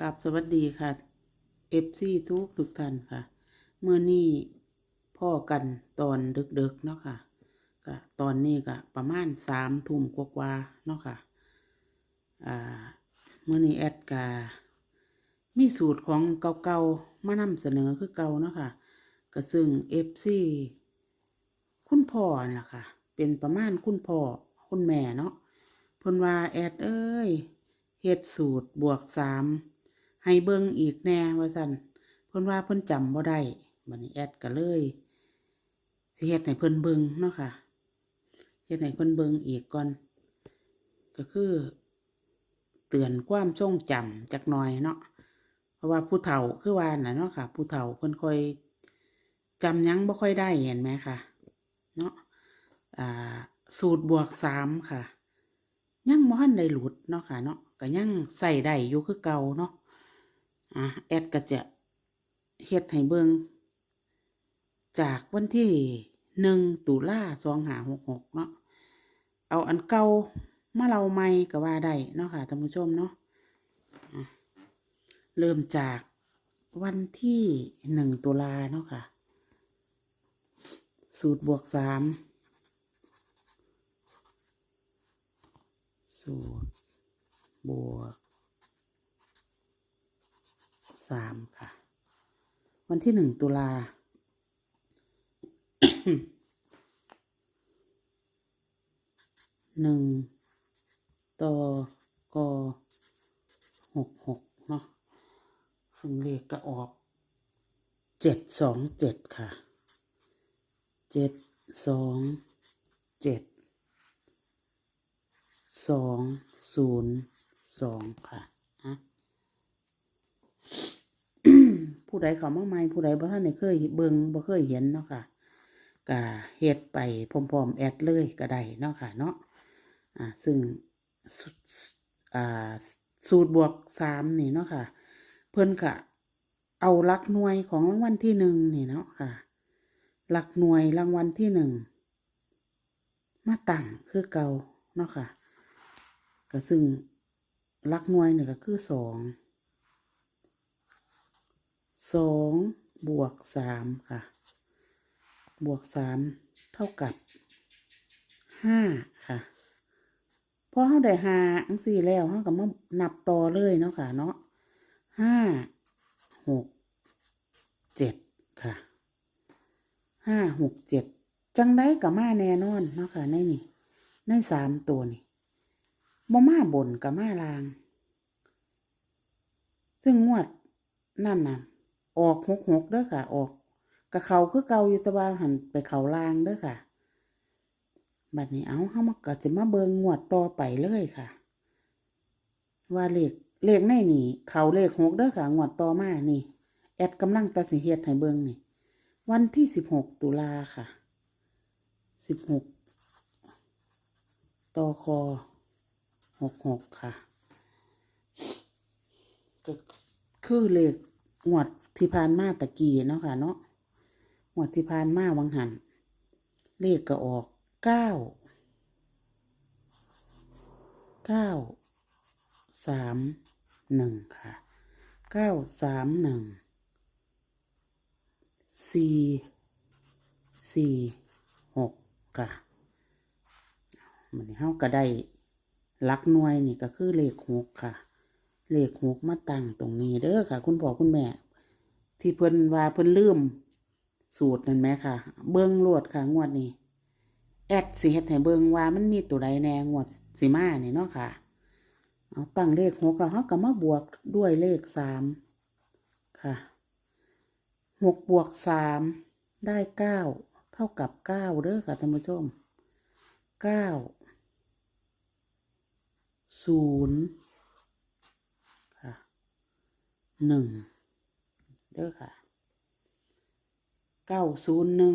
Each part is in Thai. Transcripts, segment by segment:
กับสวัสดีค่ะเอฟซีทุกทุกท่านค่ะ เมื่อนี้พ่อกันตอนดึกๆเนาะค่ะก็ตอนนี้ก็ประมาณสามทุ่มกว่าๆเนาะค่ะอ่าเมื่อนี้แอดกามีสูตรของเก่าๆมานำเสนอคือเก่าเนาะค่ะก็ซึ่งเอฟซีคุณพ่อน่ะค่ะ เป็นประมาณคุณพ่อคุณแม่เนาะเพิ่นว่าแอดเอ้ยเฮ็ดสูตรบวกสาม ให้เบิ่งอีกแน่ว่าซั่นเพิ่นว่าเพิ่นจำบ่ได้บัดนี้แอดก็เลยสิเฮ็ดให้เพิ่นเบิ่งเนาะค่ะเฮ็ดให้เพิ่นเบิ่งอีกก่อน ก็คือ เตือนความทรงจำจักหน่อยเนาะเพราะว่าผู้เฒ่าคือว่าน่ะเนาะค่ะ ผู้เฒ่าเพิ่นค่อยจำยังบ่ค่อยได้เห็นไหมค่ะเนาะอ่าสูตรบวกสามค่ะ ยังบ่ทันได้หลุดเนาะค่ะเนาะก็ยังใส่ได้อยู่คือเก่าเนาะ อะแอดก็จะเฮ็ดให้เบิ่งจากวันที่หนึ่งตุลาสองหาหกหกเนาะเอาอันเก่ามาเล่าใหม่ก็ว่าได้เนาะค่ะท่านผู้ชมเนาะะเริ่มจากวันที่หนึ่งตุลาเนาะค่ะ สูตรบวกสามสูตรบวก สามค่ะ วันที่หนึ่งตุลาหนึ่งตกหกหกเนาะซึ่งเลขก็ออกเจ็ดสองเจ็ดค่ะเจ็ดสองเจ็ดสองศูนย์สองค่ะอะ ผู้ใดเขามาใหม่ผู้ใดบ่ท่านเคยเบิ่งบ่เคยเห็นเนาะค่ะก็เฮ็ดไปพร้อมๆแอดเลยก็ได้เนาะค่ะเนาะอ่าซึ่งอ่าสูตรบวกสามนี่เนาะค่ะ เพิ่นก็เอาลักหน่วยของรางวัลที่หนึ่งนี่เนาะค่ะหลักหน่วยรางวัลที่หนึ่งมาตั้งคือเก่าเนาะค่ะก็ซึ่งลักหน่วยเนี่ยก็คือสอง สองบวกสามค่ะ บวกสามเท่ากับห้าค่ะพอเขาได้หาอังสี่แล้วเขาก็มานับต่อเลยเนาะค่ะ เนาะห้าหกเจ็ดค่ะห้าหกเจ็ดจังได้กับมาแน่นอนเนาะค่ะในนี่ในสามตัวนี่บ่มาบนกับมาลาง ซึ่งงวดนั่นน่ะ ออกหกหกเด้อค่ะ ออกกับเขาคือเก่าอยู่ตะว่าหันไปเขาลางเด้อค่ะ บัดนี้เอาเฮามาก็จะมาเบิงงวดต่อไปเลยค่ะ ว่าเลขเลขในนี่ เขาเลขหกเด้อค่ะ งวดต่อมานี่ แอดกำลังตัดสินเฮ็ดให้เบิงนี่ วันที่สิบหกตุลาค่ะสิบหกต่อคอหกหกค่ะ ก็คือเลข งวดที่ผ่านมาตะกี้เนาะค่ะ เนาะงวดที่ผ่านมาวังหันเลขก็ออกเก้าเก้าสามหนึ่งค่ะเก้าสามหนึ่งสี่สี่หกค่ะมันนี้าก็ได้ลักหน่วยนี่ก็คือเลขหกค่ะ เลขหกมาตั้งตรงนี้เด้อค่ะ คุณพ่อคุณแม่ ที่เพิ่นว่าเพิ่นลืม สูตรนั่นไหมค่ะ เบิ้งโลดค่ะงวดนี้ แอดสิเฮ็ดให้เบิ่งว่ามันมีตัวใดแน่งวดสิมานี่เนาะค่ะ เอาตั้งเลขหกแล้วเฮาก็มาบวกด้วยเลขสามค่ะหกบวกสามได้เก้าเท่ากับเก้าเด้อค่ะท่านผู้ชมเก้าศูนย์ หนึ่งเด้อค่ะเก้าศูนย์หนึ่ง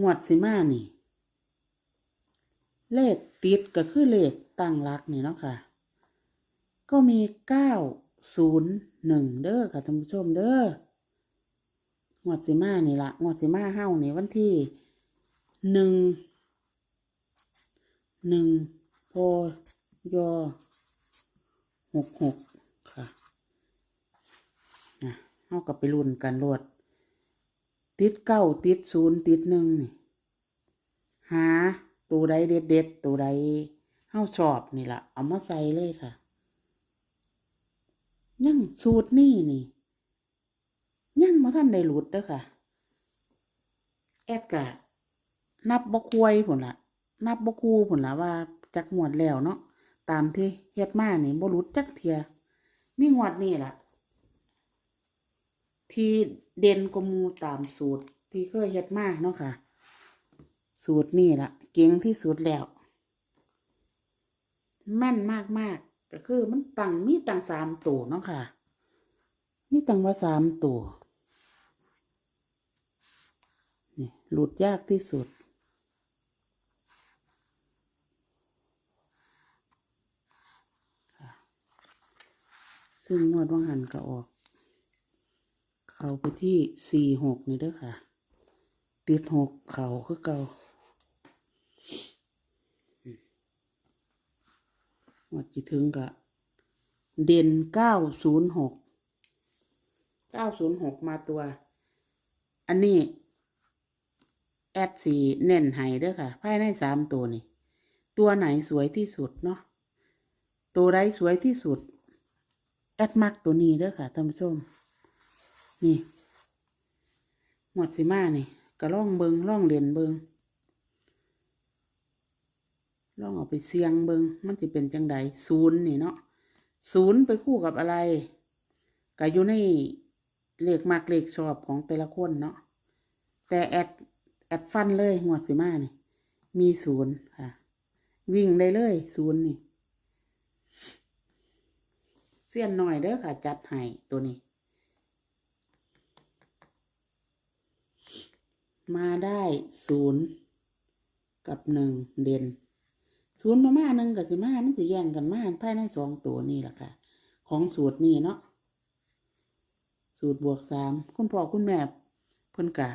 งวดสิมานี่ เลขติดก็คือเลขตั้งหลักนี่เนาะค่ะ ก็มีเก้าศูนย์หนึ่งเด้อค่ะท่านผู้ชมเด้องวดสิมานี่ละงวดสิมาเฮ้านี่วันที่หนึ่งหนึ่งพอยอหกหกค่ะ นะเฮากับไปรุ่นกันโลด ติดเก้าติดศูนย์ติดหนึ่งนี่ หาตัวใดเด็ดเด็ดตัวใดเฮาชอบนี่ล่ะเอามาใส่เลยค่ะ ยังสูตรนี่นี่ ยังมาท่านได้หลุดเด้อค่ะ แอดกะ นับบ่ควยผลละนับบ่คูผลละว่าจักงวดแล้วเนาะตามที่เฮ็ดมานี่บ่หลุดจักเทียมีงวดนี่ล่ะ ที่เด่นกมูตามสูตร ที่เคยเฮ็ดมากเนาะค่ะ สูตรนี่ละเก่งที่สุดแล้ว แม่นมากมากก็คือมันตั้งมีตั้งสามตัวเนาะค่ะ มีตั้งว่าสามตัวนี่หลุดยากที่สุดซึ่งงวดว่างหันก็ออก เข้าไปที่สี่หกนี่เด้อค่ะ ติดหกเข่าคือเก่าอืมดจีถึงกะ เด่นเก้าศูนย์หก เก้าศูนย์หกมาตัว อันนี้ แอดสีเน่นไห้เด้อค่ะภายในสามตัวนี่ ตัวไหนสวยที่สุดเนาะ ตัวใดสวยที่สุด แอดมักตัวนี้เด้อค่ะท่านผู้ชม นี่หมดสิมานี่ก็ล่องเบิงล่องเหรียนเบิงล่องเอาไปเสียงเบิงมันจะเป็นจังใดศูนย์นี่เนาะศูนย์ไปคู่กับอะไรก็อยู่ในเลขมักเลขชอบของแต่ละคนเนาะแต่แอดแอดฟันเลยหมดสิมานี่มีศูนย์ค่ะ วิ่งได้เลยศูนย์นี่เสี้ยนหน่อยเด้อค่ะ จัดให้ตัวนี้ มาได้ศูนย์กับหนึ่งเด่นศูนย์ประมาณหนึ่งกับสิมามันสิแย่งกันมาภายในสองตัวนี่แหละค่ะ ของสูตรนี่เนาะสูตรบวกสามคุณพ่อคุณแม่เพิ่นกะ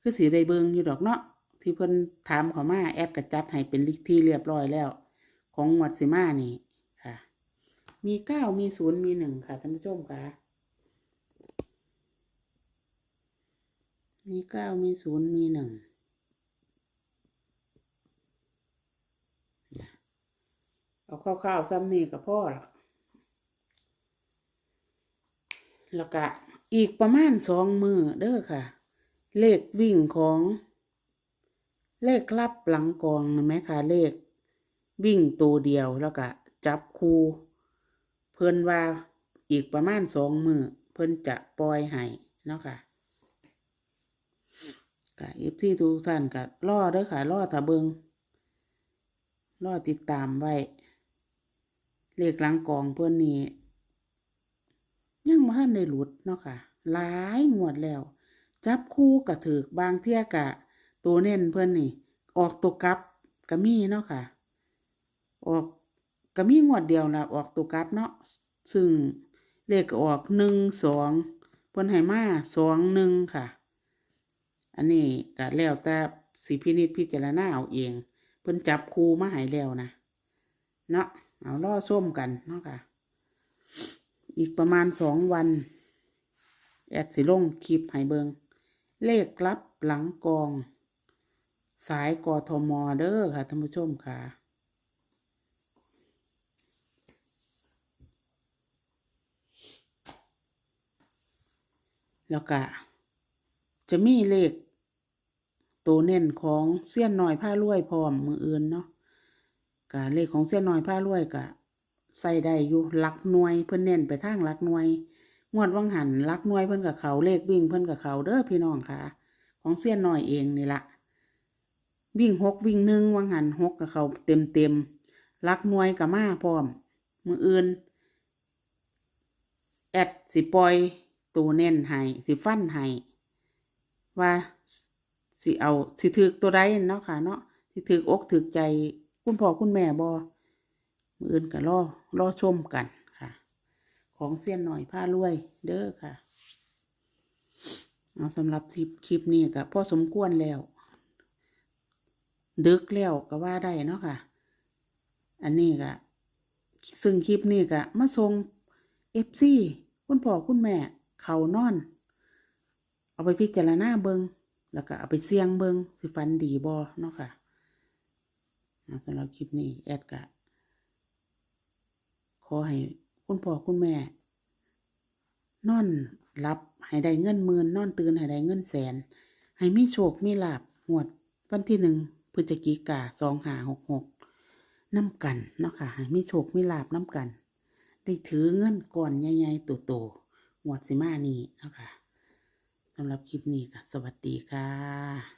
คือสีได้เบิงอยู่ดอกเนาะที่เพิ่นถามขามาแอดกระจัดให้เป็นลิกที่เรียบร้อยแล้ว ของหวัดสิมานี่ค่ะ มีเก้ามีศูนย์มีหนึ่งค่ะท่านผู้ชมค่ะ มีเก้ามีศูนย์มีหนึ่งเอาคร่าวๆซ้ำนี่กับพ่อละแล้วก็อีกประมาณสองมือเด้อค่ะ เลขวิ่งของ เลขลับหลังกองนะไหมคะเลข วิ่งตัวเดียวแล้วก็จับคูเพิ่นว่าอีกประมาณสองมือเพิ่นจะปล่อยให้เนาะค่ะ ก็เอฟซีทุกท่านก็รอเด้อค่ะรอถ้าเบิงรอติดตามไว้ เลขหลังกองเพื่อนนี้ยังบ่ทันได้หลุดเนาะค่ะ หลายงวดแล้ว จับคู่กะถือกบางเที่ยกะ ตัวเน้นเพื่อนนี่ ออกตัวกับกะมีเนาะค่ะ ออกกะมีงวดเดียวละออกตัวกับเนาะซึ่งเลขออกหนึ่งสองเพิ่นให้มาสองหนึ่งค่ะ อันนี้ก็แล้วแต่สิพินิจพิจารณาเอาเอง เพิ่นจับครูมาให้แล้วนะเนาะเอาล่อส้มกันเนาะค่ะอีกประมาณสองวันแอดสิลงคลิปให้เบิงเลขลับหลังกอง สายกทมเด้อค่ะท่านผู้ชมค่ะ แล้วก็จะมีเลข ตัวเน้นของเสี้ยนหน่อยผ้ารวยพร้อมมืออื่นเนาะกะเลขของเสี้ยนหน่อยผ้ารวยกะใส่ได้อยู่หลักหน่วยเพิ่นเน้นไปทางหลักหน่วย งวดวังหันหลักหน่วยเพิ่นกับเขาเลขวิ่งเพิ่นกับเขาเด้อพี่น้องค่ะ ของเสี้ยนหน่อยเองนี่ละวิ่งหกวิ่งหนึ่งวังหันหกกับเขาเต็มเต็มหลักหน่วยกับมาพร้อมมืออื่นแอดสิปล่อยตัวเน้นให้สิฟันให้ว่า สิเอาสิถือตัวใดเนาะค่ะเนาะสิถือกอกถือใจคุณพ่อคุณแม่บอมืออื่นก็รอรอชมกันค่ะ ของเสี้ยนหน่อยผ้ารวยเด้อค่ะ เอาสำหรับคลิปคลิปนี้ก็พ่อสมควรแล้ว ดึกแล้วก็ว่าได้เนาะค่ะ อันนี้ก็ซึ่งคลิปนี้ก็มาส่งเอฟซีคุณพ่อคุณแม่ เขานอน เอาไปพิจารณาเบิง แล้วก็เอาไปเสี่ยงเบิงสิฟันดีบอเนาะค่ะนะสำหรับคลิปนี้แอดกะ ขอให้คุณพ่อคุณแม่ นอนรับให้ได้เงินหมื่นนอนตื่นให้ได้เงินแสน ให้มีโชคมีลาบหวดวันที่หนึ่งพฤศจิกาสองหาหกหกน้ำกันเนาะค่ะให้มีโชคมีลาบน้ำกัน ได้ถือเงินก่อนใหญ่ๆโตหวดสิมานี้เนาะค่ะ สำหรับคลิปนี้ค่ะ สวัสดีค่ะ